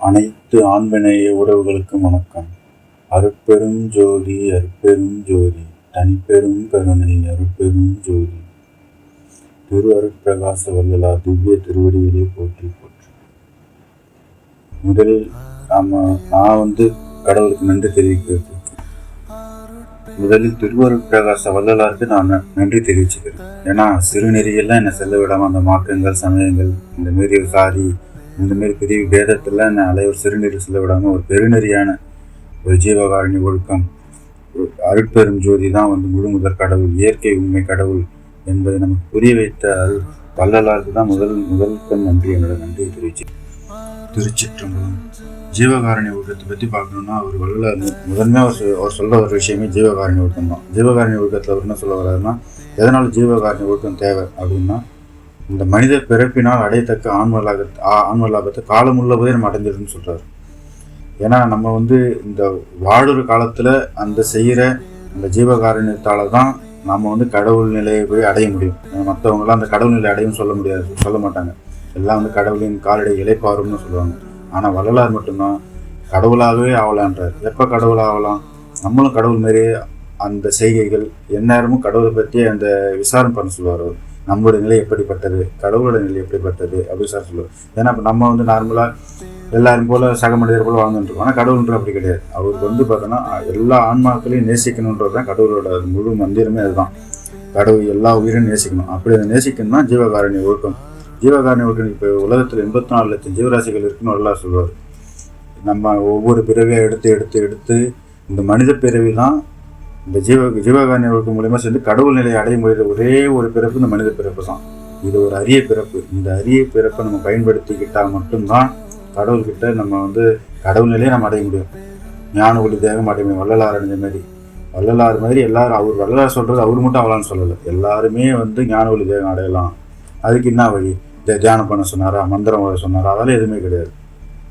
அனைத்து ஆண்மநேய உறவுகளுக்கும் வணக்கம். அருட்பெரும் ஜோதி அருட்பெரும் ஜோதி தனிப்பெரும் கருணை அருட்பெரும் ஜோதி. திரு அருட்பிரகாச வல்லலா திவ்ய திருவடிகளே போற்றி போற்றி. முதலில் நாம நான் வந்து கடவுளுக்கு நன்றி தெரிவிக்கிறது. முதலில் திருவருட்பிரகாச வள்ளலாருக்கு நான் நன்றி தெரிவிச்சுக்கிறேன். ஏன்னா சிறுநெறியெல்லாம் என்னை செல்ல விடாம அந்த மாற்றங்கள் சமயங்கள் இந்த மாரி சாதி இந்த மாரி பெரிய பேதத்தெல்லாம் என்னை அலைவர் சிறுநீர் செல்ல விடாமல் ஒரு பெருநெறியான ஒரு ஜீவகாரணி ஒழுக்கம் ஒரு அருட்பெரும் ஜோதி தான் வந்து முழு முதற் கடவுள் இயற்கை உண்மை கடவுள் என்பதை நமக்கு புரிய வைத்த அருள் வள்ளலாருக்கு தான் முதல் முதல் நன்றி என்னோட நன்றியை தெரிவிச்சு திருச்சிற்றம்பலம். ஜீவகாரணி ஒழுக்கத்தை பற்றி பார்க்கணும்னா அவர் வள்ளலார் முதன்மை அவர் அவர் சொல்ல ஒரு விஷயமே ஜீவகாரணி ஒழுக்கம் தான் ஜீவகாரணி ஒழுக்கத்தில் அவர் என்ன சொல்ல வர்றாருன்னா எதனால் ஜீவகாரணி ஒழுக்கம் தேவை அப்படின்னா இந்த மனித பிறப்பினால் அடையத்தக்க ஆன்மலாக ஆன்மலாபத்தை காலமுள்ள போதே நம்ம அடைஞ்சிருன்னு சொல்கிறார் ஏன்னா நம்ம வந்து இந்த வாழுற காலத்தில் அந்த செய்கிற அந்த ஜீவகாரணியத்தால் தான் நம்ம வந்து கடவுள் நிலையை போய் அடைய முடியும். மற்றவங்களாம் அந்த கடவுள் நிலை அடையும் சொல்ல முடியாது சொல்ல மாட்டாங்க. எல்லாம் வந்து கடவுளின் காலடை இலைப்பாரும்னு சொல்லுவாங்க. ஆனால் வள்ளலார் மட்டும்தான் கடவுளாகவே ஆகலான்றார் எப்போ கடவுள் ஆகலாம் நம்மளும் கடவுள் மாரி அந்த செய்கைகள் எந்நேரமும் கடவுளை பற்றி அந்த விசாரணை பண்ண சொல்லுவார் அவர். நம்மளுடைய நிலை எப்படிப்பட்டது? கடவுளோட நிலை எப்படிப்பட்டது? அப்படின்னு சார் சொல்லுவார். ஏன்னா இப்போ நம்ம வந்து நார்மலாக எல்லாரும் போல சக மனிதர் போல வாழ்ந்துட்டு இருக்கோம். ஆனால் கடவுள்ன்ற அப்படி கிடையாது. அவருக்கு வந்து பார்த்தோன்னா எல்லா ஆன்மாக்களையும் நேசிக்கணுன்றது தான் கடவுளோட முழு மந்திரமே அதுதான். கடவுள் எல்லா உயிரும் நேசிக்கணும். அப்படி அதை நேசிக்கணும்னா ஜீவகாரணி ஒழுக்கம். ஜீவகாரணி ஒழுக்கம் இப்போ உலகத்தில் எண்பத்தி நாலு லட்சம் ஜீவராசிகள் இருக்குன்னு நல்லா சொல்லுவார். நம்ம ஒவ்வொரு பிறவியை எடுத்து எடுத்து எடுத்து இந்த மனித பிறவி தான் இந்த ஜீவ ஜீவகாரணி ஒழுக்கம் மூலயமா சேர்ந்து கடவுள் நிலையை அடைய முடியுற ஒரே ஒரு பிறப்பு இந்த மனித பிறப்பு தான் இது ஒரு அரிய பிறப்பு. இந்த அரிய பிறப்பை நம்ம பயன்படுத்திக்கிட்டால் மட்டும்தான் கடவுள்கிட்ட நம்ம வந்து கடவுள் நிலையை நம்ம அடைய முடியும். ஞான ஒளி தேகம் அடைய முடியும் வள்ளலார் அடைஞ்ச மாதிரி. வள்ளலார் மாதிரி எல்லாரும் அவர் வள்ளலார் சொல்கிறது அவர் மட்டும் அவளான்னு சொல்லலை. எல்லாருமே வந்து ஞான ஒளி தேகம் அடையலாம். அதுக்கு என்ன வழி? தியானம் பண்ண சொன்னாரா? மந்திரம் வர சொன்னாரா? அதெல்லாம் எதுவுமே கிடையாது.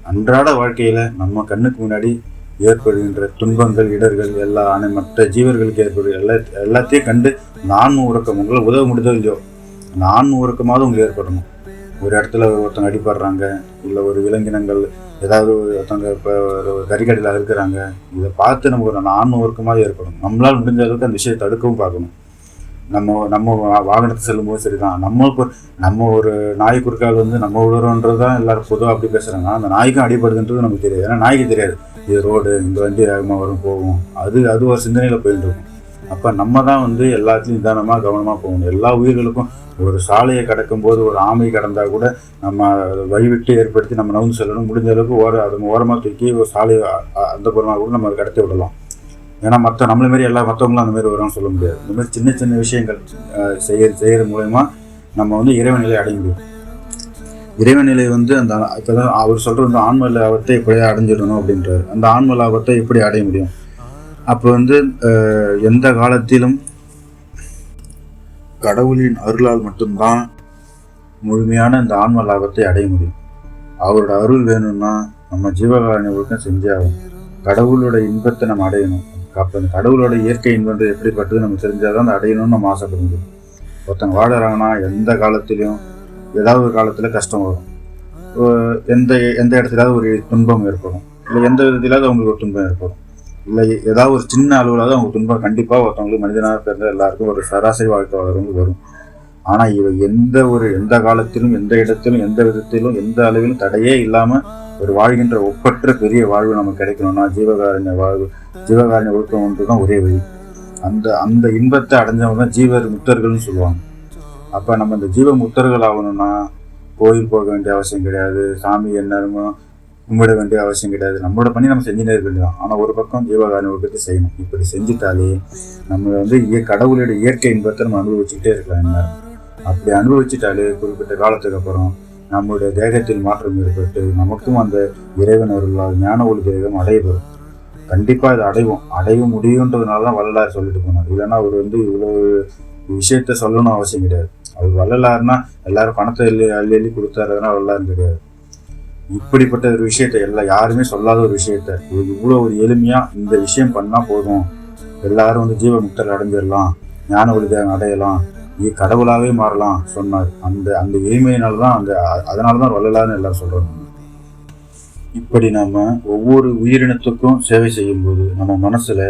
அன்றாட வாழ்க்கையில் நம்ம கண்ணுக்கு முன்னாடி ஏற்படுகின்ற துன்பங்கள் இடர்கள் எல்லா அனை மற்ற ஜீவர்களுக்கு ஏற்படுகிற எல்லா எல்லாத்தையும் கண்டு நான் உறக்கம். உங்களை உதவ முடியுதோ இல்லையோ? நான் உறக்கமாவது உங்களுக்கு ஏற்படணும். ஒரு இடத்துல ஒருத்தங்க அடிபடுறாங்க இல்லை ஒரு விலங்கினங்கள் ஏதாவது ஒருத்தவங்க இப்போ ஒரு கறிக்கடையில் இருக்கிறாங்க இதை பார்த்து நமக்கு ஒரு நான் உறக்கமாக ஏற்படும் நம்மளால் முடிஞ்ச அளவுக்கு அந்த விஷயத்தை தடுக்கவும் பார்க்கணும். நம்ம நம்ம வாகனத்தை செல்லும்போது சரிதான். நம்ம இப்போ நம்ம ஒரு நாய் குறுக்கால் வந்து நம்ம விழுறோன்றது தான் எல்லாரும் பொதுவாக அப்படி பேசுகிறாங்க அந்த நாய்க்கும் அடிபடுதுன்றது நமக்கு தெரியாது. ஏன்னா நாய்க்கு தெரியாது. இது ரோடு இந்த வண்டி வேகமாக வரும் போகும். அது அது ஒரு சிந்தனையில் போயிட்டு இருக்கும். அப்போ நம்ம தான் வந்து எல்லாத்துலேயும் நிதானமாக கவனமாக போகணும் எல்லா உயிர்களுக்கும் ஒரு சாலையை கடக்கும் போது ஒரு ஆமை கடந்தால் கூட நம்ம வழிவிட்டு ஏற்படுத்தி நம்ம நவுந்து செல்லணும். முடிஞ்ச அளவுக்கு ஓர அது ஓரமாக தூக்கி ஒரு சாலையை அந்த புறமாக கூட நம்ம கடத்தி விடலாம். ஏன்னா மற்ற நம்மள மாரி எல்லா மற்றவங்களும் அந்த மாதிரி வரும்னு சொல்ல முடியாது. இந்த மாதிரி சின்ன சின்ன விஷயங்கள் செய்ய செய்கிறது மூலயமா நம்ம வந்து இறைவநிலை அடைய முடியும். இறைவநிலை வந்து அந்த இப்போதான் அவர் சொல்கிற அந்த ஆன்ம லாபத்தை எப்படி அடைஞ்சிடணும் அப்படின்றாரு. அந்த ஆன்ம லாபத்தை எப்படி அடைய முடியும்? அப்போ வந்து எந்த காலத்திலும் கடவுளின் அருளால் மட்டும்தான் முழுமையான இந்த ஆன்ம லாபத்தை அடைய முடியும். அவரோட அருள் வேணும்னா நம்ம ஜீவகாரணி ஒழுக்கம் செஞ்சே ஆகும் கடவுளோட இன்பத்தை நம்ம அடையணும். அப்போ கடவுளோட இயற்கை இன்பம் எப்படிப்பட்டது நம்ம தெரிஞ்சாதான் அதை அடையணும்னு நம்ம ஆசைப்பட முடியும் ஒருத்தங்க வாடுறாங்கன்னா எந்த காலத்திலையும் ஏதாவது ஒரு காலத்தில் கஷ்டம் வரும். எந்த எந்த இடத்துலாவது ஒரு துன்பம் ஏற்படும். இல்லை எந்த விதத்திலாவது அவங்களுக்கு ஒரு துன்பம் ஏற்படும். இல்லை ஏதாவது ஒரு சின்ன அளவுலாவது அவங்க துன்பம். கண்டிப்பாக ஒருத்தவங்களுக்கு மனிதனாக பிறந்த எல்லாருக்கும் ஒரு சராசரி வாழ்க்கை வாழ்றவங்களுக்கு வரும். ஆனால் இவ எந்த ஒரு எந்த காலத்திலும் எந்த இடத்திலும் எந்த விதத்திலும் எந்த அளவிலும் தடையே இல்லாமல் ஒரு வாழ்கின்ற ஒப்பற்ற பெரிய வாழ்வு நமக்கு கிடைக்கணும்னா ஜீவகாரண்ய வாழ்வு ஜீவகாரண்ய ஒழுக்கம் ஒன்று தான் ஒரே வழி. அந்த அந்த இன்பத்தை அடைஞ்சவங்க தான் ஜீவர் முத்தர்கள்னு சொல்லுவாங்க. அப்போ நம்ம இந்த ஜீவ முத்தர்கள் ஆகணும்னா கோயில் போக வேண்டிய அவசியம் கிடையாது சாமி என்னமோ கும்பிட வேண்டிய அவசியம் கிடையாது. நம்மளோட பண்ணி நம்ம செஞ்சுட்டே இருக்க வேண்டியதான் ஆனால் ஒரு பக்கம் ஜீவகாரண ஒழுக்கத்தை செய்யணும். இப்படி செஞ்சுட்டாலே நம்ம வந்து இய- கடவுளோட இயற்கை இன்பத்தை நம்ம அனுபவிச்சுக்கிட்டே இருக்கலாம். என்ன அப்படி அனுபவிச்சுட்டாலே குறிப்பிட்ட காலத்துக்கு அப்புறம் நம்மளுடைய தேகத்தில் மாற்றம் ஏற்பட்டு நமக்கும் அந்த இறைவன் அருளால் ஞான ஒளி தேகம் அடையப்படும். கண்டிப்பா இதை அடைவோம். அடைய முடியுன்றதுனால தான் வள்ளலார் சொல்லிட்டு போனார். இல்லைன்னா அவர் வந்து இவ்வளோ விஷயத்த சொல்லணும் அவசியம் கிடையாது. அவர் வள்ளலார்னா எல்லாரும் பணத்தை அள்ளி அள்ளி அள்ளி கொடுத்தாருன்னா வள்ளலாரும் கிடையாது. இப்படிப்பட்ட ஒரு விஷயத்த எல்லாம் யாருமே சொல்லாத ஒரு விஷயத்த இவ்வளோ ஒரு எளிமையா இந்த விஷயம் பண்ணா போதும். எல்லாரும் வந்து ஜீவ முக்தர் அடைஞ்சிடலாம். ஞான ஒளி தேகம் அடையலாம். நீ கடவுளாகவே மாறலாம் சொன்னார். அந்த அந்த எளிமையினால தான் அந்த அதனால தான் வள்ளலான்னு எல்லாரும் சொல்கிறாங்க இப்படி நம்ம ஒவ்வொரு உயிரினத்துக்கும் சேவை செய்யும்போது நம்ம மனசில்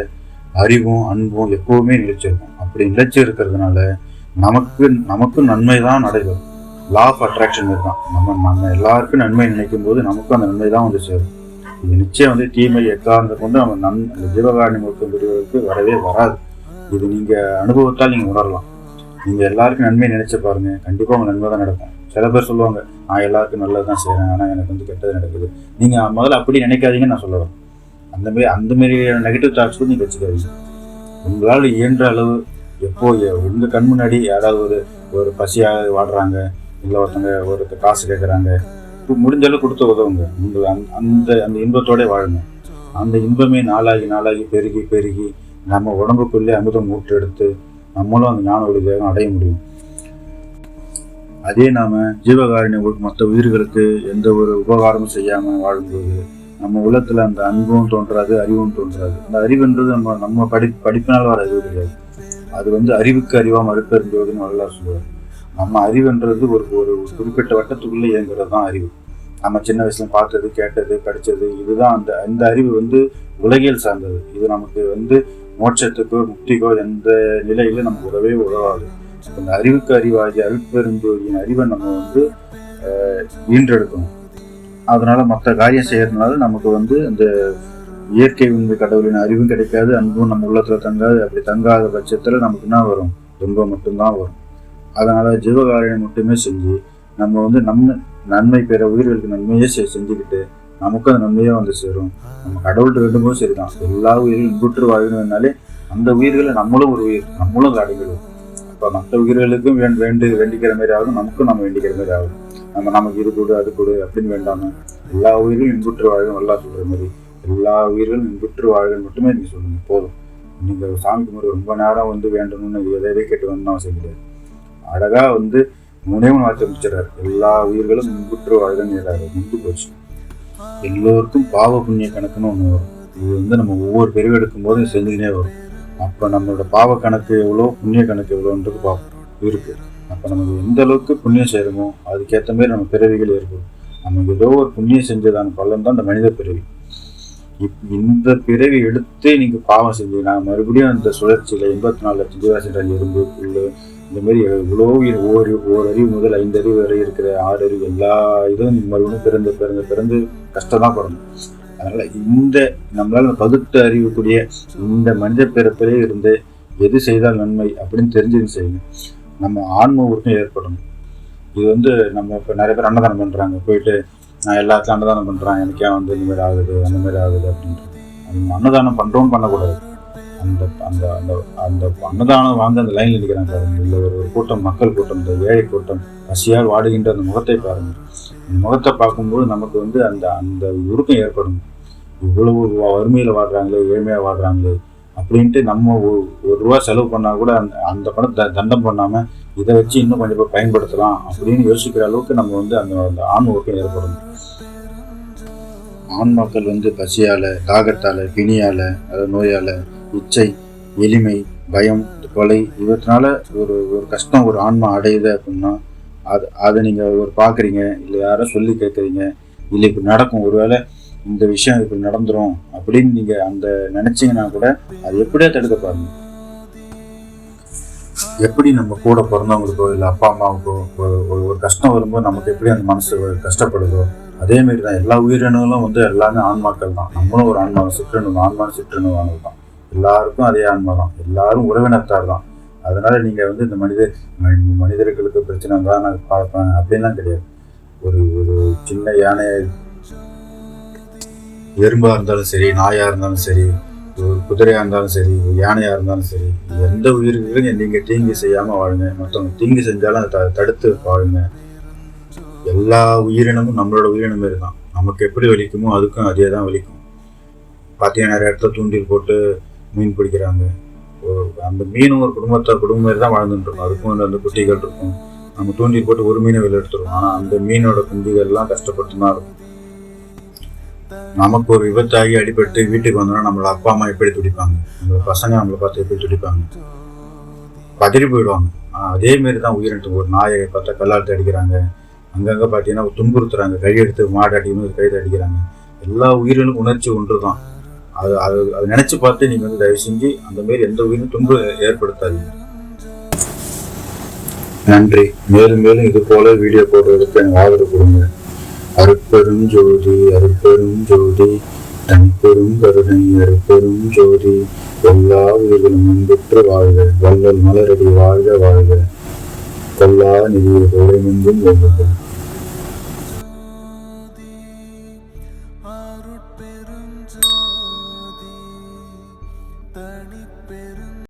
அறிவும் அன்பும் எப்போவுமே நிலைச்சிருக்கும். அப்படி நிலைச்சி இருக்கிறதுனால நமக்கு நமக்கும் நன்மை தான் நடைபெறும். லா ஆஃப் அட்ராக்ஷன் தான் நம்ம நம்ம எல்லாருக்கும் நன்மை நினைக்கும் போது நமக்கும் அந்த நன்மை தான் வந்து சேரும். இது நிச்சயம் வந்து தீமை எக்காரணத்தை கொண்டு நம்ம நன் அந்த ஜீவகாரணி முழுக்க பெறுவதற்கு வரவே வராது. இது நீங்கள் அனுபவத்தால் நீங்கள் உணரலாம். நீங்கள் எல்லாருக்கும் நன்மை நினைச்சு பாருங்க. கண்டிப்பாக உங்கள் நன்மை தான் நடக்கும். சில பேர் சொல்லுவாங்க நான் எல்லாருக்கும் நல்லது தான் செய்கிறேன் ஆனால் எனக்கு வந்து கெட்டது நடக்குது. நீங்கள் முதல்ல அப்படி நினைக்காதீங்கன்னு நான் சொல்லுவேன் அந்த மாதிரி அந்த மாதிரி நெகட்டிவ் தாட்ஸ் கூட நீங்கள் வச்சுக்காதீங்க. உங்களால் இயன்ற அளவு எப்போ உங்கள் கண் முன்னாடி யாராவது ஒரு ஒரு பசியாக வாடுறாங்க இல்லை ஒருத்தவங்க ஒரு காசு கேட்குறாங்க முடிஞ்ச அளவு கொடுத்து உதவுங்க. உங்கள் அந்த- அந்த அந்த இன்பத்தோடே வாழுங்க. அந்த இன்பமே நாளாகி நாளாகி பெருகி பெருகி நம்ம உடம்புக்குள்ளே அமுதம் ஊற்றெடுத்து நம்மளும் அந்த ஞான ஒளி தேகம் அடைய முடியும். அதே நாம் ஜீவகாரணி மற்ற உயிர்களுக்கு எந்த ஒரு உபகாரமும் செய்யாமல் வாழும்போது நம்ம உள்ளத்தில் அந்த அன்பும் தோன்றாது அறிவும் தோன்றாது. அந்த அறிவுன்றது நம்ம நம்ம படி படிப்பினால் வர அறிவு கிடையாது. அது வந்து அறிவுக்கு அறிவா மறுப்பெருந்தோடுன்னு நல்லா சொல்லுவார் நம்ம அறிவுன்றது ஒரு ஒரு குறிப்பிட்ட வட்டத்துக்குள்ளே இயங்குறது தான் அறிவு. நம்ம சின்ன வயசுல பார்த்தது கேட்டது படிச்சது இதுதான் அந்த அந்த அறிவு வந்து உலகியல் சார்ந்தது. இது நமக்கு வந்து மோட்சத்துக்கோ முக்திக்கோ எந்த நிலையில நமக்கு உதவே உதவாது அந்த அறிவுக்கு அறிவாகி அருட்பெருஞ்சோதியின் அறிவை நம்ம வந்து ஈன்றெடுக்கணும் அதனால மற்ற காரியம் செய்யறதுனால நமக்கு வந்து அந்த இயற்கை உண்மை கடவுளின் அறிவும் கிடைக்காது அன்பும் நம்ம உள்ளத்துல தங்காது. அப்படி தங்காத பட்சத்துல நமக்கு என்ன வரும்? துன்பம் மட்டும்தான் வரும். அதனால ஜீவகாரியம் மட்டுமே செஞ்சு நம்ம வந்து நம்ம நன்மை பெற உயிர்களுக்கு நன்மையே செஞ்சுக்கிட்டு நமக்கும் அந்த நன்மையாக வந்து சேரும். நம்ம கடவுள்கிட்ட வேண்டும்போது சரிதான். எல்லா உயிர்களும் இன்புற்று வாழணும்னாலே அந்த உயிர்களை நம்மளும் ஒரு உயிர் நம்மளும் அதை அடைகிடும் அப்போ மற்ற உயிர்களுக்கும் வேண்டு வேண்டு வேண்டிக்கிற மாதிரி ஆகும் நமக்கும் நம்ம வேண்டிக்கிற மாதிரி ஆகும். நம்ம நமக்கு இது கொடு அது கொடு அப்படின்னு வேண்டாம எல்லா உயிர்களும் இன்புற்று வாழும் நல்லா சொல்கிற மாதிரி. எல்லா உயிர்களும் இன்புற்று வாழும் மட்டுமே நீங்கள் சொல்லுங்கள் போதும். நீங்கள் சாமி கும்பிட ரொம்ப நேரம் வந்து வேண்டணும்னு எதையவே கேட்டு வரணும் அவசியம் கிடையாது. அழகாக வந்து முனைவன் மூணு வார்த்தை முடிச்சிடறாரு. எல்லா உயிர்களும் முன்புற்று வாழ்கன்னு முன்பு போச்சு. எல்லோருக்கும் பாவ புண்ணிய கணக்குன்னு ஒன்று வரும். இது வந்து நம்ம ஒவ்வொரு பிரிவு எடுக்கும் போதும் செஞ்சுக்கினே வரும். அப்போ நம்மளோட பாவ கணக்கு எவ்வளோ புண்ணிய கணக்கு எவ்வளோன்றது பார்ப்போம். இருக்குது அப்போ நமக்கு எந்த அளவுக்கு புண்ணியம் செய்கிறோமோ அதுக்கேற்ற மாதிரி நம்ம பிறவிகள் ஏற்படும். நம்ம ஏதோ ஒரு புண்ணியம் செஞ்சதான பலன் தான் இந்த மனித பிறவி. இந்த பிறவி எடுத்து நீங்க பாவம் செஞ்சீங்கன்னா மறுபடியும் அந்த சுழற்சியில எண்பத்தி நாலு லட்சம் ஜீவாசிட்டால் எறும்பு புல்லு இந்த மாதிரி எவ்வளோ உயிர் ஓர் அறிவு முதல் ஐந்து அறிவு வரை இருக்கிற ஆறு அறிவு எல்லா இதுவும் நீங்க மறுபடியும் பிறந்து பிறந்து பிறந்து கஷ்டம் தான் படணும். அதனால இந்த நம்மளால பகுத்து அறியக்கூடிய இந்த மனித பிறப்பிலே இருந்து எது செய்தால் நன்மை அப்படின்னு தெரிஞ்சது செய்யணும். நம்ம ஆன்ம உறுப்பும் ஏற்படணும். இது வந்து நம்ம இப்போ நிறைய பேர் அன்னதானம் பண்ணுறாங்க போயிட்டு நான் எல்லாத்துக்கும் அன்னதானம் பண்ணுறேன் எனக்கே வந்து இந்த மாதிரி ஆகுது அந்த மாதிரி ஆகுது அப்படின்ட்டு. அன்னதானம் பண்ணுறோம் பண்ணக்கூடாது. அந்த அந்த அந்த அந்த அன்னதானம் வாங்க அந்த லைனில் நிற்கிறாங்க பாருங்க. இல்லை ஒரு ஒரு கூட்டம் மக்கள் கூட்டம் இந்த ஏழை கூட்டம் பசியால் வாடுகின்ற அந்த முகத்தை பாருங்க. அந்த முகத்தை பார்க்கும்போது நமக்கு வந்து அந்த அந்த உருக்கம் ஏற்படும். இவ்வளவு வறுமையில் வாடுறாங்களே ஏழ்மையாக வாடுறாங்களே அப்படின்ட்டு நம்ம ஒரு ரூபா செலவு பண்ணால் கூட அந்த அந்த பணத்தை த- தண்டம் பண்ணாமல் இதை வச்சு இன்னும் கொஞ்சம் பேர் பயன்படுத்தலாம் அப்படின்னு யோசிக்கிற அளவுக்கு நம்ம வந்து அந்த அந்த ஆண் ஒர்க்கம் ஏற்படும் ஆண் மக்கள் வந்து பசியால தாகத்தால் பிணியால அதாவது நோயால் இச்சை எளிமை பயம் கொலை இவற்றினால ஒரு ஒரு கஷ்டம் ஒரு ஆன்மா அடையுது அப்படின்னா அது அதை நீங்கள் ஒரு பார்க்குறீங்க இல்லை யாரோ சொல்லி கேட்குறீங்க இல்லை இப்படி நடக்கும் ஒருவேளை இந்த விஷயம் இப்படி நடந்துரும் அப்படின்னு நீங்க அந்த நினைச்சீங்கன்னா கூட அது எப்படியா தடுக்க பாருங்க. எப்படி நம்ம கூட பிறந்தவங்களுக்கோ இல்லை அப்பா அம்மாவுக்கோ ஒரு ஒரு- கஷ்டம் வரும்போது நமக்கு எப்படி அந்த மனசு கஷ்டப்படுதோ அதே மாதிரி தான் எல்லா உயிரினங்களும் வந்து எல்லாமே ஆன்மாக்கள் தான். நம்மளும் ஒரு ஆன்மா சிற்றணும் ஆன்மா சிற்றணுவானது தான். எல்லாருக்கும் அதே ஆன்மா தான். எல்லாரும் உறவினத்தார் தான். அதனால நீங்கள் வந்து இந்த மனித மனிதர்களுக்கு பிரச்சனை தான் நான் பார்ப்பேன். அப்படின்லாம் கிடையாது. ஒரு ஒரு சின்ன யானை எறும்பா இருந்தாலும் சரி நாயா இருந்தாலும் சரி ஒரு குதிரையா இருந்தாலும் சரி ஒரு யானையா இருந்தாலும் சரி எந்த உயிர்களுக்கும் நீங்க தீங்கு செய்யாம வாழுங்க. மற்றவங்க தீங்கு செஞ்சாலும் அதை த- தடுத்து வாழுங்க. எல்லா உயிரினமும் நம்மளோட உயிரினம் மாரி தான். நமக்கு எப்படி வலிக்குமோ அதுக்கும் அதே தான் வலிக்கும். பார்த்தீங்கன்னா நிறைய இடத்துல தூண்டில் போட்டு மீன் பிடிக்கிறாங்க. ஒரு- அந்த மீனும் ஒரு குடும்பத்தை குடும்பம் மாதிரி தான் வாழ்ந்துட்டு இருக்கும். அதுக்கும் வந்து அந்த குட்டிகள் இருக்கும். நம்ம தூண்டில் போட்டு ஒரு மீனை வெளில எடுத்துருவோம். ஆனால் அந்த மீனோட குஞ்சுகள்லாம் கஷ்டப்பட்டு தான் இருக்கும். நமக்கு ஒரு விபத்தாகி அடிபட்டு வீட்டுக்கு வந்தோம்னா நம்மள அப்பா அம்மா எப்படி துடிப்பாங்க? நம்மள பசங்க நம்மளை பார்த்து எப்படி துடிப்பாங்க? பதறி போயிடுவாங்க. அதே மாதிரி தான் உயிரினத்துக்கு ஒரு நாயை பார்த்தா கல்லாலத்தை அடிக்கிறாங்க அங்கங்கே பார்த்தீங்கன்னா துன்புறுத்துறாங்க கை எடுத்து மாடு அடிக்கும்போது கைது அடிக்கிறாங்க எல்லா உயிரினும் உணர்ச்சி ஒன்று தான் அது அது அதை நினச்சி பார்த்து நீங்கள் வந்து தயவு செஞ்சு அந்த மாதிரி எந்த உயிரும் துன்பு ஏற்படுத்தாதீங்க. நன்றி. மேலும் மேலும் இது போல வீடியோ போடுறதுக்கு எனக்கு ஆதரவு கொடுங்க. அருட்பெரும் ஜோதி அருட்பெரும் ஜோதி. தனிப்பெரும் கருணை அருட்பெரும் ஜோதி. எல்லா உயிர்களும் அன்புற்று வாழ்க வல்லல் மலரடி வாழ்க வாழ்க. கொல்லா நிதிய கோலை மின்றும்